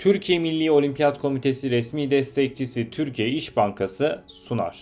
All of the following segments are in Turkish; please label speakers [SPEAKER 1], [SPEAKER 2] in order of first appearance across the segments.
[SPEAKER 1] Türkiye Milli Olimpiyat Komitesi resmi destekçisi Türkiye İş Bankası sunar.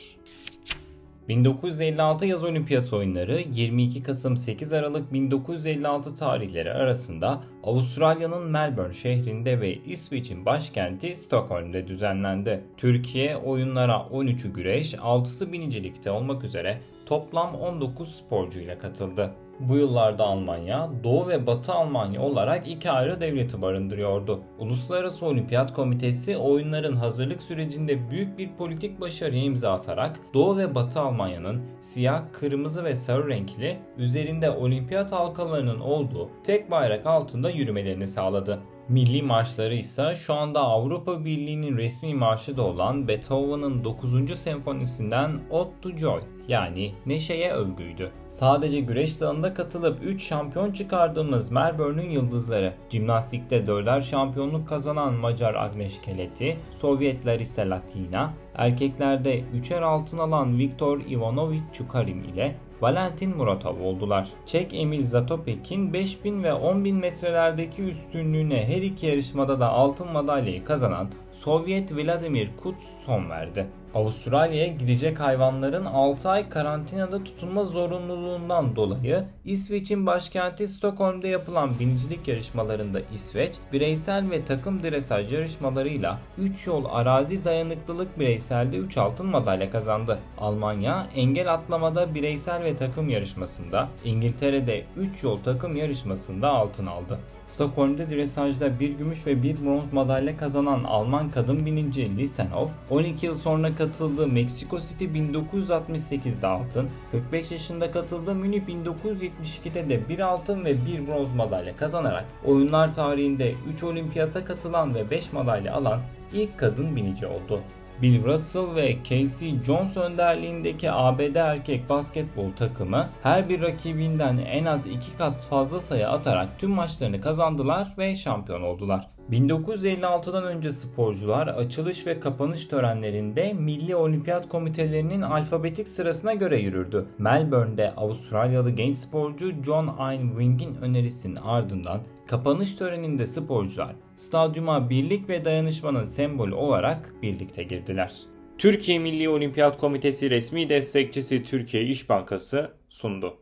[SPEAKER 1] 1956 Yaz Olimpiyat Oyunları 22 Kasım 8 Aralık 1956 tarihleri arasında Avustralya'nın Melbourne şehrinde ve İsveç'in başkenti Stockholm'de düzenlendi. Türkiye oyunlara 13'ü güreş, 6'sı binicilikte olmak üzere toplam 19 sporcu ile katıldı. Bu yıllarda Almanya, Doğu ve Batı Almanya olarak iki ayrı devleti barındırıyordu. Uluslararası Olimpiyat Komitesi oyunların hazırlık sürecinde büyük bir politik başarıya imza atarak Doğu ve Batı Almanya'nın siyah, kırmızı ve sarı renkli üzerinde olimpiyat halkalarının olduğu tek bayrak altında yürümelerini sağladı. Milli marşları ise şu anda Avrupa Birliği'nin resmi marşı da olan Beethoven'ın 9. senfonisinden Ode to Joy yani Neşe'ye övgüydü. Sadece güreş dalında katılıp 3 şampiyon çıkardığımız Melbourne'ün yıldızları, jimnastikte 4'er şampiyonluk kazanan Macar Agnes Keleti, Sovyet Larisa Latina, erkeklerde 3'er altın alan Viktor Ivanovic Chukarin ile Valentin Muratov oldular. Çek Emil Zatopek'in 5000 ve 10000 metrelerdeki üstünlüğüne her iki yarışmada da altın madalyayı kazanan Sovyet Vladimir Kuts son verdi. Avustralya'ya girecek hayvanların 6 ay karantinada tutulma zorunluluğundan dolayı İsveç'in başkenti Stockholm'da yapılan binicilik yarışmalarında İsveç, bireysel ve takım dresaj yarışmalarıyla 3 yol arazi dayanıklılık bireyselde 3 altın madalya kazandı. Almanya engel atlamada bireysel ve takım yarışmasında, İngiltere'de 3 yol takım yarışmasında altın aldı. Stockholm'da dresajda bir gümüş ve bir bronz madalya kazanan Alman kadın binici Lisenhoff, 12 yıl sonra katıldığı Meksiko City 1968'de altın, 45 yaşında katıldığı Münih 1972'de de bir altın ve bir bronz madalya kazanarak oyunlar tarihinde 3 olimpiyata katılan ve 5 madalya alan ilk kadın binici oldu. Bill Russell ve Casey Jones önderliğindeki ABD erkek basketbol takımı her bir rakibinden en az 2 kat fazla sayı atarak tüm maçlarını kazandılar ve şampiyon oldular. 1956'dan önce sporcular açılış ve kapanış törenlerinde Milli Olimpiyat Komitelerinin alfabetik sırasına göre yürürdü. Melbourne'de Avustralyalı genç sporcu John Ayn Wing'in önerisinin ardından kapanış töreninde sporcular stadyuma birlik ve dayanışmanın sembolü olarak birlikte girdiler. Türkiye Milli Olimpiyat Komitesi resmi destekçisi Türkiye İş Bankası sundu.